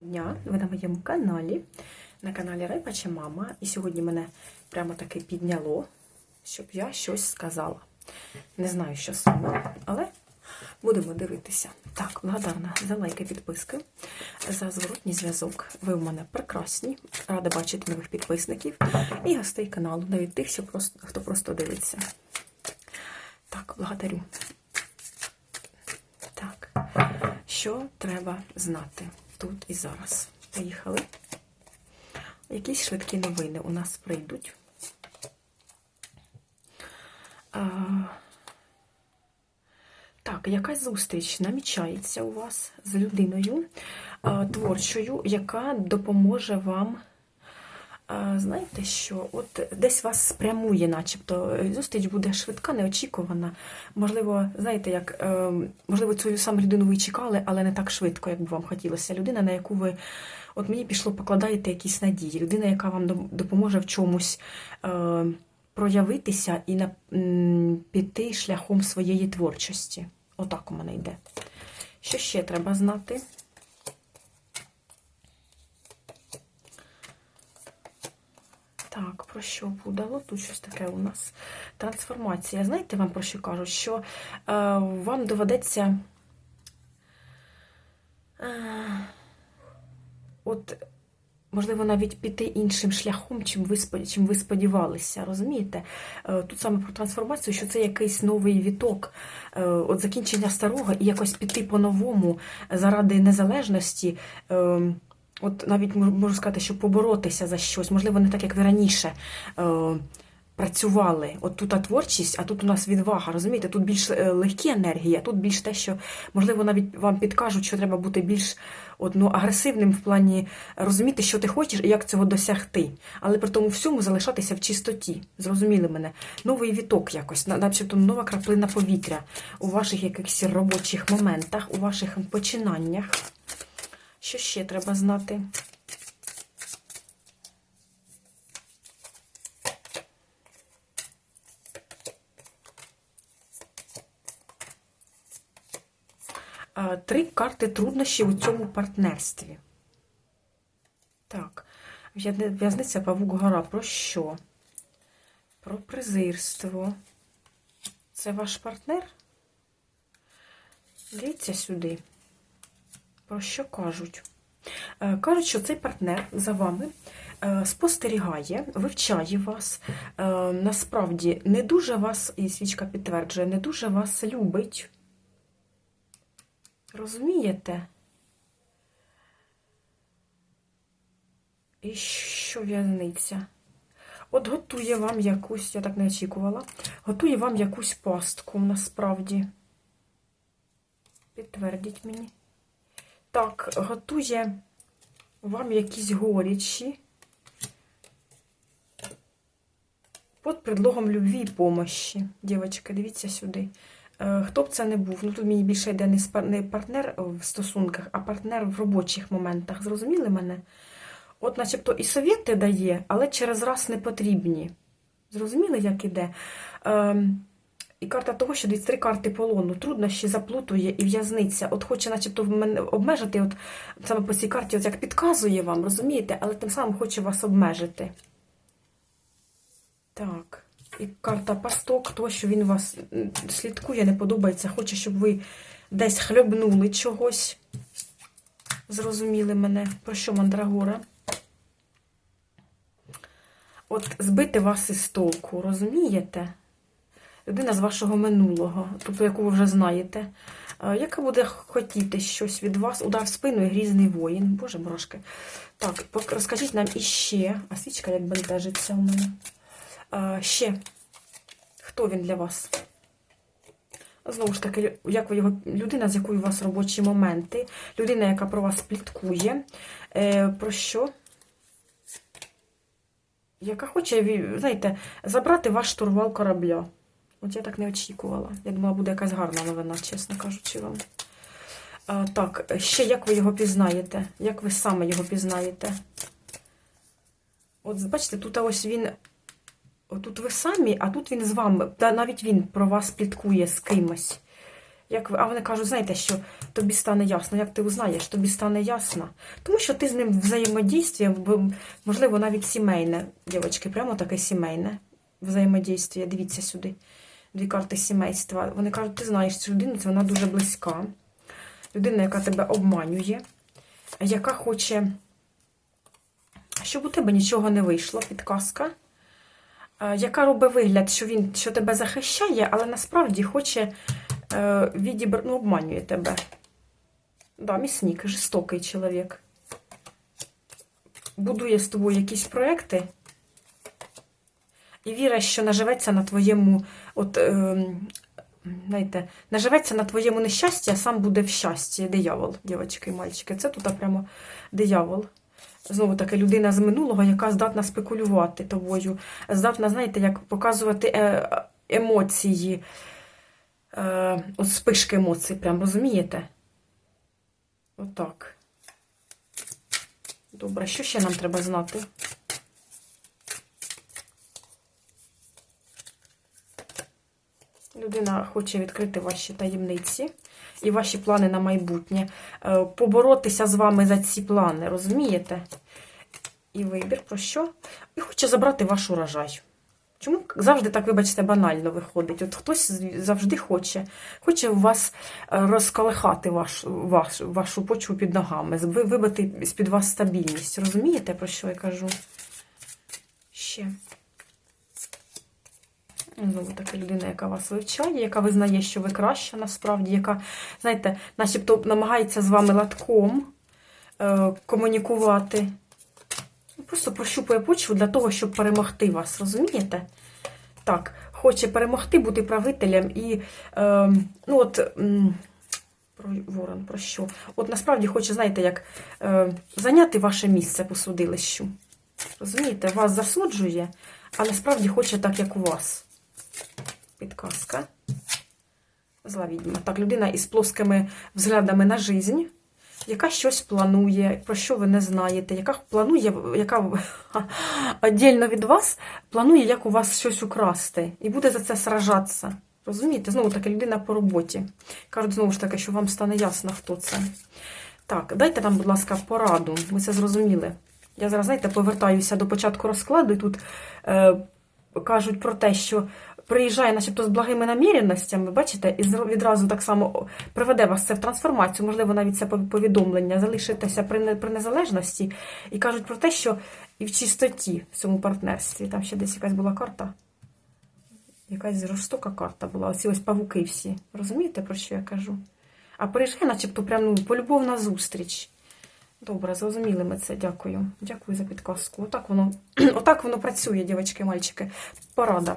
дня, ви на моєму каналі, на каналі Райпача Мама. І сьогодні мене прямо таки підняло, щоб я щось сказала. Не знаю, що саме, але будемо дивитися. Так, благодарна за лайки, підписки, за зворотній зв'язок. Ви в мене прекрасні. Рада бачити нових підписників і гостей каналу, навіть тих, що просто, хто просто дивиться. Так, благодарю. Так, що треба знати тут і зараз? Поїхали. Якісь швидкі новини у нас прийдуть. А, так, якась зустріч намічається у вас з людиною а, творчою, яка допоможе вам. Знаєте що? От десь вас спрямує, начебто. Зустріч буде швидка, неочікувана. Можливо, знаєте, як е, можливо, цю саму людину ви чекали, але не так швидко, як би вам хотілося. Людина, на яку ви, от мені пішло, покладаєте якісь надії. Людина, яка вам допоможе в чомусь е, проявитися і на, піти шляхом своєї творчості. Отак у мене йде. Що ще треба знати? Так, про що подало? Тут щось таке у нас. Трансформація. Знаєте, вам про що кажуть? Що е, вам доведеться. Е, от, можливо, навіть піти іншим шляхом, чим ви, чим ви сподівалися. Розумієте? Е, тут саме про трансформацію, що це якийсь новий віток, е, от закінчення старого і якось піти по-новому заради незалежності. Е, От навіть мож- можу сказати, що поборотися за щось, можливо, не так, як ви раніше е, працювали. От тут творчість, а тут у нас відвага. Розумієте, тут більш е, легкі енергії, а тут більш те, що можливо навіть вам підкажуть, що треба бути більш от, ну, агресивним в плані розуміти, що ти хочеш і як цього досягти. Але при тому всьому залишатися в чистоті. Зрозуміли мене? Новий віток якось, начебто нова краплина повітря у ваших якихось робочих моментах, у ваших починаннях. Що ще треба знати? Три карти труднощів у цьому партнерстві. Так, в'язниця Павук Гора. Про що? Про презирство. Це ваш партнер? Дивіться сюди. Про що кажуть? Е, Кажуть, що цей партнер за вами е, спостерігає, вивчає вас, е, насправді не дуже вас, і свічка підтверджує, не дуже вас любить. Розумієте? І що в'язниця? От готує вам якусь, я так не очікувала, готує вам якусь пастку насправді. Підтвердіть мені. Так, готує вам якісь горічі під предлогом любві і помощі. Дівчатка, дивіться сюди. Е, Хто б це не був? Ну тут мені більше йде не не партнер в стосунках, а партнер в робочих моментах. Зрозуміли мене? От, начебто, і совєти дає, але через раз не потрібні. Зрозуміли, як іде? І карта того, що десь три карти полону, труднощі заплутує і в'язниця. От хоче, начебто, мене обмежити, от саме по цій карті, от як підказує вам, розумієте, але тим самим хоче вас обмежити. Так. І карта пасток, то, що він вас слідкує, не подобається, хоче, щоб ви десь хлебнули чогось. Зрозуміли мене, про що мандрагора? От збити вас із толку, розумієте? Людина з вашого минулого, тобто яку ви вже знаєте, е, яка буде хотіти щось від вас, удар в спину і грізний воїн. Боже брошки. Так, розкажіть нам іще, а свічка як бентежиться у мене. Е, Ще, хто він для вас? Знову ж таки, як ви його людина, з якою у вас робочі моменти, людина, яка про вас пліткує. Е, Про що? Яка хоче, знаєте, забрати ваш штурвал корабля. От я так не очікувала. Я думала, буде якась гарна новина, чесно кажучи вам. А, так, ще як ви його пізнаєте? Як ви саме його пізнаєте? От бачите, тут ось він. Отут ви самі, а тут він з вами. Та навіть він про вас пліткує з кимось. Як ви... А вони кажуть, знаєте, що тобі стане ясно. Як ти узнаєш, тобі стане ясно. Тому що ти з ним взаємодійствує, можливо, навіть сімейне, дівчатки, прямо таке сімейне взаємодійствує. Дивіться сюди. Дві карти сімейства. Вони кажуть, ти знаєш цю людину, це вона дуже близька. Людина, яка тебе обманює, яка хоче, щоб у тебе нічого не вийшло, підказка. Е, Яка робить вигляд, що він що тебе захищає, але насправді хоче е, відібр... ну, обманює тебе. Да, міснік, жорстокий чоловік. Будує з тобою якісь проекти і вірить, що наживеться на твоєму, от, е, знаєте, наживеться на твоєму нещасті, а сам буде в щасті. Диявол, дівчатки і мальчики. Це тут прямо диявол. Знову таки, людина з минулого, яка здатна спекулювати тобою, здатна, знаєте, як показувати е, емоції, е, от спишки емоцій, прям розумієте? Отак. Добре, що ще нам треба знати? Людина хоче відкрити ваші таємниці і ваші плани на майбутнє. Е, Поборотися з вами за ці плани, розумієте? І вибір про що? І хоче забрати ваш урожай. Чому завжди так, вибачте, банально виходить? От хтось завжди хоче, хоче вас е, розколихати ваш, ваш, вашу почву під ногами, вибити з-під вас стабільність. Розумієте, про що я кажу? Ще. Знову така людина, яка вас вивчає, яка визнає, що ви краща насправді, яка, знаєте, начебто намагається з вами латком е, комунікувати. Просто прощупує почву для того, щоб перемогти вас, розумієте? Так, хоче перемогти, бути правителем і, е, ну от, про ворон, про що? От насправді хоче, знаєте, як е, зайняти ваше місце по судилищу. Розумієте, вас засуджує, але справді хоче так, як у вас. Підказка. Зла відьма. Так, людина із плоскими взглядами на жизнь, яка щось планує, про що ви не знаєте, яка планує, яка віддільно від вас планує, як у вас щось украсти, і буде за це сражатися. Розумієте? Знову таки, людина по роботі. Кажуть, знову ж таки, що вам стане ясно, хто це. Так, дайте нам, будь ласка, пораду. Ми це зрозуміли. Я зараз, знаєте, повертаюся до початку розкладу, і тут е, кажуть про те, що приїжджає, начебто, з благими наміренностями, бачите, і відразу так само приведе вас це в трансформацію, можливо, навіть це повідомлення, залишитеся при, незалежності, і кажуть про те, що і в чистоті в цьому партнерстві. Там ще десь якась була карта. Якась жорстока карта була. Оці ось павуки всі. Розумієте, про що я кажу? А приїжджає, начебто, прям ну, полюбовна зустріч. Добре, зрозуміли ми це. Дякую. Дякую за підказку. Отак воно, отак воно працює, дівчатки, мальчики. Порада.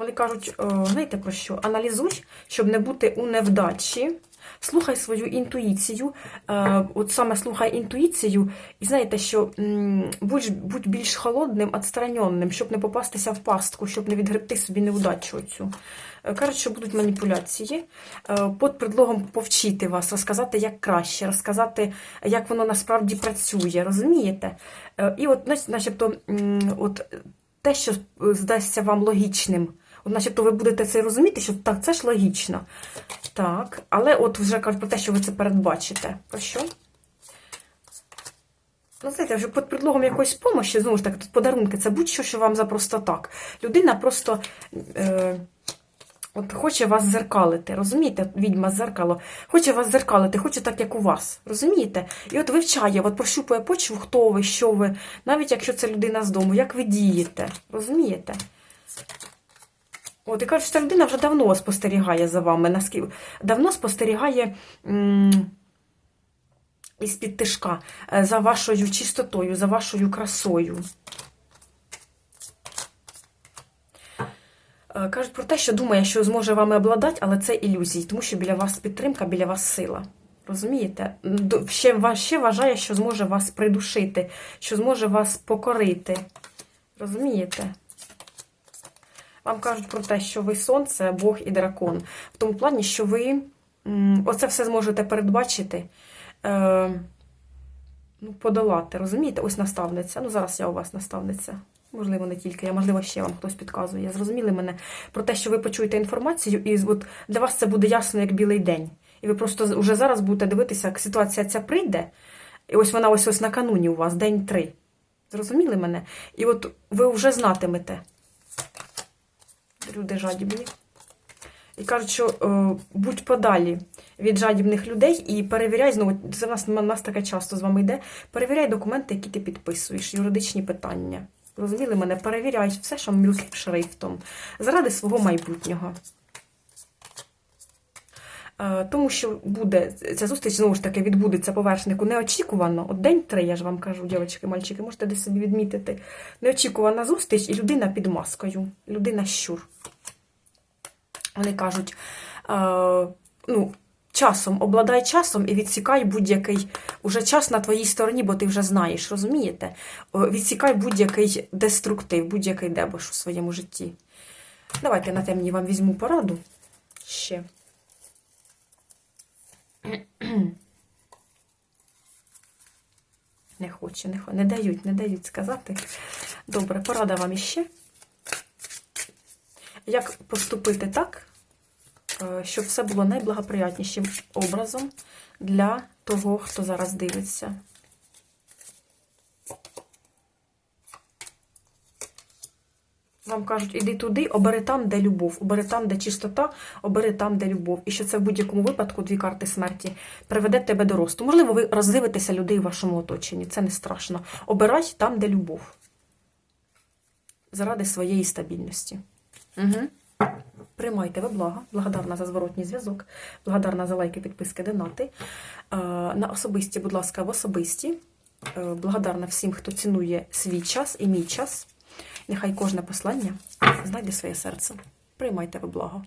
Вони кажуть, е, знаєте про що? Аналізуй, щоб не бути у невдачі. Слухай свою інтуїцію. Е, От саме слухай інтуїцію, і знаєте, що будь, будь більш холодним, відстраненним, щоб не попастися в пастку, щоб не відгребти собі невдачу оцю. Е, Кажуть, що будуть маніпуляції. Під предлогом повчити вас, розказати, як краще, розказати, як воно насправді працює, розумієте? І от, знаєте, начебто, от те, що здасться вам логічним. От, начебто, ви будете це розуміти, що так, це ж логічно. Так, але от вже кажуть про те, що ви це передбачите. Про що? Ну, знаєте, вже під предлогом якоїсь помощі, знову ж таки, тут подарунки, це будь-що, що вам за просто так. Людина просто е, от хоче вас зеркалити, розумієте? Відьма зеркало. Хоче вас зеркалити, хоче так, як у вас. Розумієте? І от вивчає, от прощупує почву, хто ви, що ви, навіть якщо це людина з дому, як ви дієте. Розумієте? От, і кажуть, що ця людина вже давно спостерігає за вами, наскільки давно спостерігає м, із-під тишка е, за вашою чистотою, за вашою красою. Е, Кажуть про те, що думає, що зможе вами обладати, але це ілюзії, тому що біля вас підтримка, біля вас сила. Розумієте? Ще, ще вважає, що зможе вас придушити, що зможе вас покорити. Розумієте? Вам кажуть про те, що ви сонце, Бог і дракон. В тому плані, що ви оце все зможете передбачити, е, ну, подолати. Розумієте? Ось наставниця. Ну, зараз я у вас наставниця. Можливо, не тільки я, можливо, ще вам хтось підказує. Зрозуміли мене про те, що ви почуєте інформацію, і от для вас це буде ясно як білий день. І ви просто вже зараз будете дивитися, як ситуація ця прийде, і ось вона ось ось накануні у вас, день три. Зрозуміли мене? І от ви вже знатимете. Люди жадібні. І кажуть, що е, будь подалі від жадібних людей і перевіряй знову, це в нас, в нас таке часто з вами йде. Перевіряй документи, які ти підписуєш, юридичні питання. Розуміли мене? Перевіряй все, що мілким шрифтом, заради свого майбутнього. Е, Тому що буде ця зустріч знову ж таки відбудеться по вершнику неочікувано. От день три, я ж вам кажу, дівчатки, мальчики, можете десь собі відмітити. Неочікувана зустріч і людина під маскою, людина щур. Вони кажуть, е, ну, часом, обладай часом і відсікай будь-який уже час на твоїй стороні, бо ти вже знаєш, розумієте? Відсікай будь-який деструктив, будь-який дебош у своєму житті. Давайте на темні вам візьму пораду ще. Не хоче, не, хо- не дають, не дають сказати. Добре, порада вам іще. Як поступити так, е, щоб все було найблагоприятнішим образом для того, хто зараз дивиться. Вам кажуть, іди туди, обери там, де любов, обери там, де чистота, обери там, де любов. І що це в будь-якому випадку дві карти смерті приведе тебе до росту. Можливо, ви роздивитеся людей в вашому оточенні. Це не страшно. Обирай там, де любов. Заради своєї стабільності. Угу. Приймайте ви блага, благодарна за зворотній зв'язок, благодарна за лайки, підписки, донати. Е, На особисті, будь ласка, в особисті. Е, Благодарна всім, хто цінує свій час і мій час. Нехай кожне послання знайде своє серце. Приймайте ви благо.